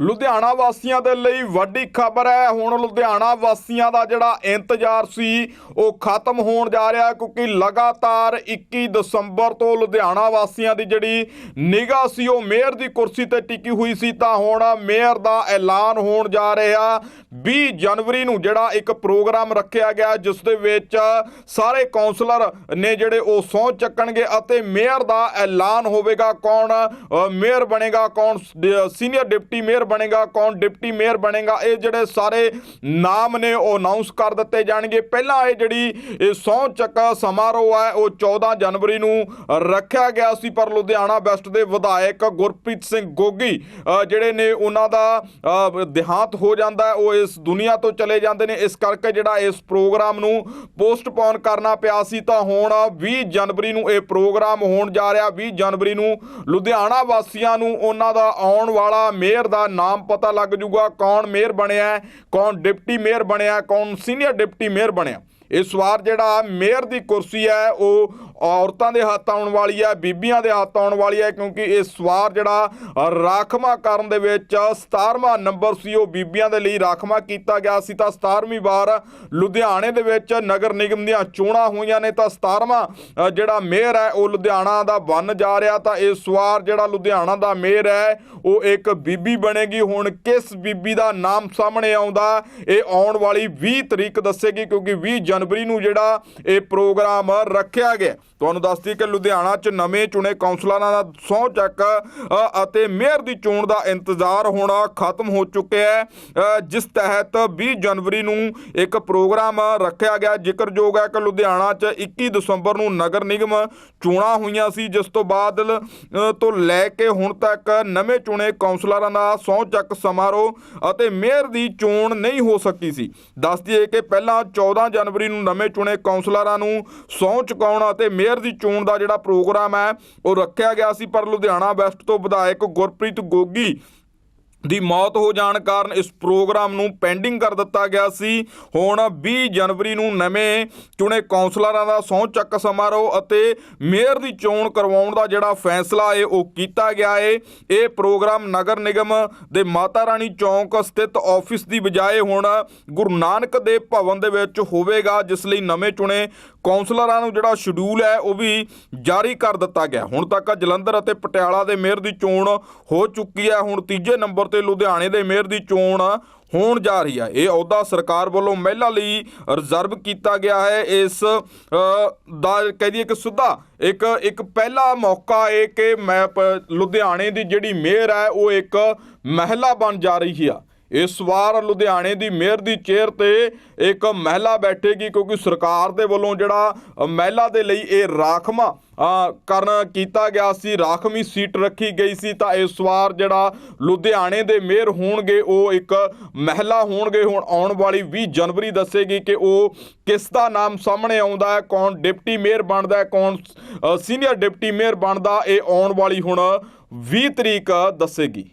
ਲੁਧਿਆਣਾ ਵਾਸੀਆਂ ਦੇ ਲਈ ਵੱਡੀ ਖਬਰ ਹੈ। ਹੁਣ ਲੁਧਿਆਣਾ ਵਾਸੀਆਂ ਦਾ ਜਿਹੜਾ ਇੰਤਜ਼ਾਰ ਸੀ, ਉਹ ਖਤਮ ਹੋਣ ਜਾ ਰਿਹਾ ਕਿਉਂਕਿ ਲਗਾਤਾਰ 21 ਦਸੰਬਰ ਤੋਂ ਲੁਧਿਆਣਾ ਵਾਸੀਆਂ ਦੀ ਜਿਹੜੀ ਨਿਗਾਹ ਸੀ, ਉਹ ਮੇਅਰ ਦੀ ਕੁਰਸੀ ਤੇ ਟਿਕੀ ਹੋਈ ਸੀ। ਤਾਂ ਹੁਣ ਮੇਅਰ ਦਾ ਐਲਾਨ ਹੋਣ ਜਾ ਰਿਹਾ। 20 ਜਨਵਰੀ ਨੂੰ ਜਿਹੜਾ ਇੱਕ ਪ੍ਰੋਗਰਾਮ ਰੱਖਿਆ ਗਿਆ, ਜਿਸ ਦੇ ਵਿੱਚ ਸਾਰੇ ਕਾਉਂਸਲਰ ਨੇ ਜਿਹੜੇ ਉਹ ਸਹੁੰ ਚੱਕਣਗੇ ਅਤੇ ਮੇਅਰ ਦਾ ਐਲਾਨ ਹੋਵੇਗਾ। ਕੌਣ ਮੇਅਰ ਬਣੇਗਾ, ਕੌਣ ਸੀਨੀਅਰ ਡਿਪਟੀ ਮੇਅਰ ਬਣੇਗਾ, ਕੌਣ ਡਿਪਟੀ ਮੇਅਰ ਬਣੇਗਾ, ਇਹ ਜਿਹੜੇ ਸਾਰੇ ਨਾਮ ਨੇ ਉਹ ਅਨਾਉਂਸ ਕਰ ਦਿੱਤੇ ਜਾਣਗੇ। ਪਹਿਲਾਂ ਇਹ ਜਿਹੜੀ, ਇਹ ਸਹੁੰ ਚੱਕ ਸਮਾਰੋਹ ਹੈ, ਉਹ 14 ਜਨਵਰੀ ਨੂੰ ਰੱਖਿਆ ਗਿਆ ਸੀ, ਪਰ ਲੁਧਿਆਣਾ ਵੈਸਟ ਦੇ ਵਿਧਾਇਕ ਗੁਰਪ੍ਰੀਤ ਸਿੰਘ ਗੋਗੀ ਜਿਹੜੇ ਨੇ ਉਹਨਾਂ ਦਾ ਦੇਹਾਂਤ ਹੋ ਜਾਂਦਾ ਉਹ ਇਸ ਦੁਨੀਆ ਤੋਂ ਚਲੇ ਜਾਂਦੇ ਨੇ। ਇਸ ਕਰਕੇ ਜਿਹੜਾ ਇਸ ਪ੍ਰੋਗਰਾਮ ਨੂੰ ਪੋਸਟਪੋਨ ਕਰਨਾ ਪਿਆ ਸੀ, ਤਾਂ ਹੁਣ 20 ਜਨਵਰੀ ਨੂੰ ਇਹ ਪ੍ਰੋਗਰਾਮ ਹੋਣ ਜਾ ਰਿਹਾ। 20 ਜਨਵਰੀ ਨੂੰ ਲੁਧਿਆਣਾ ਵਾਸੀਆਂ ਨੂੰ ਉਹਨਾਂ ਦਾ ਆਉਣ ਵਾਲਾ ਮੇਅਰ ਦਾ ਨਾਮ ਪਤਾ ਲੱਗ ਜੂਗਾ ਕੌਣ ਮੇਅਰ ਬਣਿਆ ਕੌਣ ਡਿਪਟੀ ਮੇਅਰ ਬਣਿਆ, ਕੌਣ ਸੀਨੀਅਰ ਡਿਪਟੀ ਮੇਅਰ ਬਣਿਆ। ਇਸ ਵਾਰ ਜਿਹੜਾ ਮੇਅਰ ਦੀ ਕੁਰਸੀ ਹੈ, ਉਹ ਔਰਤਾਂ ਦੇ ਹੱਥ ਆਉਣ ਵਾਲੀ ਹੈ, ਬੀਬੀਆਂ ਦੇ ਹੱਥ ਆਉਣ ਵਾਲੀ ਹੈ, ਕਿਉਂਕਿ ਇਹ ਸਵਾਰ ਜਿਹੜਾ ਰਾਖਮਾ ਕਰਨ ਦੇ ਵਿੱਚ 17ਵਾਂ ਨੰਬਰ ਸੀ, ਉਹ ਬੀਬੀਆਂ ਦੇ ਲਈ ਰਾਖਮਾ ਕੀਤਾ ਗਿਆ ਸੀ। ਤਾਂ 17ਵੀਂ ਵਾਰ ਲੁਧਿਆਣੇ ਦੇ ਵਿੱਚ ਨਗਰ ਨਿਗਮ ਦੀਆਂ ਚੋਣਾਂ ਹੋਈਆਂ ਨੇ, ਤਾਂ 17ਵਾਂ ਜਿਹੜਾ ਮੇਅਰ ਹੈ, ਉਹ ਲੁਧਿਆਣਾ ਦਾ ਬਣ ਜਾ ਰਿਹਾ। ਤਾਂ ਇਸ ਵਾਰ ਜਿਹੜਾ ਲੁਧਿਆਣਾ ਦਾ ਮੇਅਰ ਹੈ, ਉਹ ਇੱਕ ਬੀਬੀ ਬਣੇਗੀ। ਹੁਣ ਕਿਸ ਬੀਬੀ ਦਾ ਨਾਮ ਸਾਹਮਣੇ ਆਉਂਦਾ, ਇਹ ਆਉਣ ਵਾਲੀ 20 ਤਰੀਕ ਦੱਸੇਗੀ, ਕਿਉਂਕਿ 20 ਜਨਵਰੀ ਨੂੰ ਜਿਹੜਾ ਇਹ ਪ੍ਰੋਗਰਾਮ ਰੱਖਿਆ ਗਿਆ। ਤੁਹਾਨੂੰ ਦੱਸਦੀ ਕਿ ਲੁਧਿਆਣਾ 'ਚ ਨਵੇਂ ਚੁਣੇ ਕੌਂਸਲਰਾਂ ਦਾ ਸਹੁੰ ਚੱਕ ਅਤੇ ਮੇਅਰ ਦੀ ਚੋਣ ਦਾ ਇੰਤਜ਼ਾਰ ਹੋਣਾ ਖਤਮ ਹੋ ਚੁੱਕਿਆ ਹੈ। ਜਿਸ ਤਹਿਤ 20 ਜਨਵਰੀ ਨੂੰ ਇੱਕ ਪ੍ਰੋਗਰਾਮ ਰੱਖਿਆ ਗਿਆ। ਜ਼ਿਕਰਯੋਗ ਹੈ ਕਿ ਲੁਧਿਆਣਾ 'ਚ 21 ਦਸੰਬਰ ਨੂੰ ਨਗਰ ਨਿਗਮ ਚੋਣਾਂ ਹੋਈਆਂ ਸੀ, ਜਿਸ ਤੋਂ ਬਾਅਦ ਤੋਂ ਲੈ ਕੇ ਹੁਣ ਤੱਕ ਨਵੇਂ ਚੁਣੇ ਕੌਂਸਲਰਾਂ ਦਾ ਸਹੁੰ ਚੱਕ ਸਮਾਰੋਹ ਅਤੇ ਮੇਅਰ ਦੀ ਚੋਣ ਨਹੀਂ ਹੋ ਸਕੀ ਸੀ। ਦੱਸ ਦਈਏ ਕਿ ਪਹਿਲਾਂ 14 ਜਨਵਰੀ ਨੂੰ ਨਵੇਂ ਚੁਣੇ ਕੌਂਸਲਰਾਂ ਨੂੰ ਸਹੁੰ ਚੁਕਾਉਣ ਅਤੇ ਮੇਅਰ ਦੀ ਚੋਣ ਦਾ ਜਿਹੜਾ ਪ੍ਰੋਗਰਾਮ ਹੈ, ਉਹ ਰੱਖਿਆ ਗਿਆ ਸੀ, ਪਰ ਲੁਧਿਆਣਾ ਵੈਸਟ ਤੋਂ ਵਿਧਾਇਕ ਗੁਰਪ੍ਰੀਤ ਗੋਗੀ ਦੀ ਮੌਤ ਹੋ ਜਾਣ ਕਾਰਨ ਇਸ ਪ੍ਰੋਗਰਾਮ ਨੂੰ ਪੈਂਡਿੰਗ ਕਰ ਦਿੱਤਾ ਗਿਆ ਸੀ। ਹੁਣ 20 ਜਨਵਰੀ ਨੂੰ ਨਵੇਂ ਚੁਣੇ ਕੌਂਸਲਰਾਂ ਦਾ ਸਹੁੰ ਚੱਕ ਸਮਾਰੋਹ ਅਤੇ ਮੇਅਰ ਦੀ ਚੋਣ ਕਰਵਾਉਣ ਦਾ ਜਿਹੜਾ ਫੈਸਲਾ ਹੈ, ਉਹ ਕੀਤਾ ਗਿਆ ਹੈ। ਇਹ ਪ੍ਰੋਗਰਾਮ ਨਗਰ ਨਿਗਮ ਦੇ ਮਾਤਾ ਰਾਣੀ ਚੌਂਕ ਸਥਿਤ ਆਫਿਸ ਦੀ ਬਜਾਏ ਹੁਣ ਗੁਰੂ ਨਾਨਕ ਦੇਵ ਭਵਨ ਦੇ ਵਿੱਚ ਹੋਵੇਗਾ, ਜਿਸ ਲਈ ਨਵੇਂ ਚੁਣੇ ਕਾਉਂਸਲਰਾਂ ਨੂੰ ਜਿਹੜਾ ਸ਼ਡਿਊਲ ਹੈ ਉਹ ਵੀ ਜਾਰੀ ਕਰ ਦਿੱਤਾ ਗਿਆ। ਹੁਣ ਤੱਕ ਜਲੰਧਰ ਅਤੇ ਪਟਿਆਲਾ ਦੇ ਮੇਅਰ ਦੀ ਚੋਣ ਹੋ ਚੁੱਕੀ ਹੈ। ਹੁਣ ਤੀਜੇ ਨੰਬਰ ਤੇ ਲੁਧਿਆਣੇ ਦੇ ਮੇਅਰ ਦੀ ਚੋਣ ਹੋਣ ਜਾ ਰਹੀ ਹੈ। ਇਹ ਅਹੁਦਾ ਸਰਕਾਰ ਵੱਲੋਂ ਮਹਿਲਾ ਲਈ ਰਿਜ਼ਰਵ ਕੀਤਾ ਗਿਆ ਹੈ। ਇਸ ਦਾ ਕਹਿ ਦਈਏ ਕਿ ਸਿੱਧਾ, ਇੱਕ ਇੱਕ ਪਹਿਲਾ ਮੌਕਾ ਹੈ ਕਿ ਮੈਂ ਪ- ਲੁਧਿਆਣੇ ਦੀ ਜਿਹੜੀ ਮੇਅਰ ਹੈ, ਉਹ ਇੱਕ ਮਹਿਲਾ ਬਣ ਜਾ ਰਹੀ ਆ। ਇਸ ਵਾਰ ਲੁਧਿਆਣੇ ਦੀ ਮੇਅਰ ਦੀ ਚੇਅਰ ਤੇ ਇੱਕ ਮਹਿਲਾ ਬੈਠੇਗੀ ਕਿਉਂਕਿ ਸਰਕਾਰ ਦੇ ਵੱਲੋਂ ਜਿਹੜਾ ਮਹਿਲਾ ਦੇ ਲਈ ਇਹ ਰਾਖਮਾ ਕਰਨ ਕੀਤਾ ਗਿਆ ਸੀ, ਰਾਖਵੀਂ ਸੀਟ ਰੱਖੀ ਗਈ ਸੀ, ਤਾਂ ਇਸ ਵਾਰ ਜਿਹੜਾ ਲੁਧਿਆਣੇ ਦੇ ਮੇਅਰ ਹੋਣਗੇ, ਉਹ ਇੱਕ ਮਹਿਲਾ ਹੋਣਗੇ। ਹੁਣ ਆਉਣ ਵਾਲੀ 20 ਜਨਵਰੀ ਦੱਸੇਗੀ ਕਿ ਉਹ ਕਿਸ ਦਾ ਨਾਮ ਸਾਹਮਣੇ ਆਉਂਦਾ ਹੈ, ਕੌਣ ਡਿਪਟੀ ਮੇਅਰ ਬਣਦਾ ਹੈ, ਕੌਣ ਸੀਨੀਅਰ ਡਿਪਟੀ ਮੇਅਰ ਬਣਦਾ, ਇਹ ਆਉਣ ਵਾਲੀ ਹੁਣ 20 ਤਰੀਕ ਦੱਸੇਗੀ।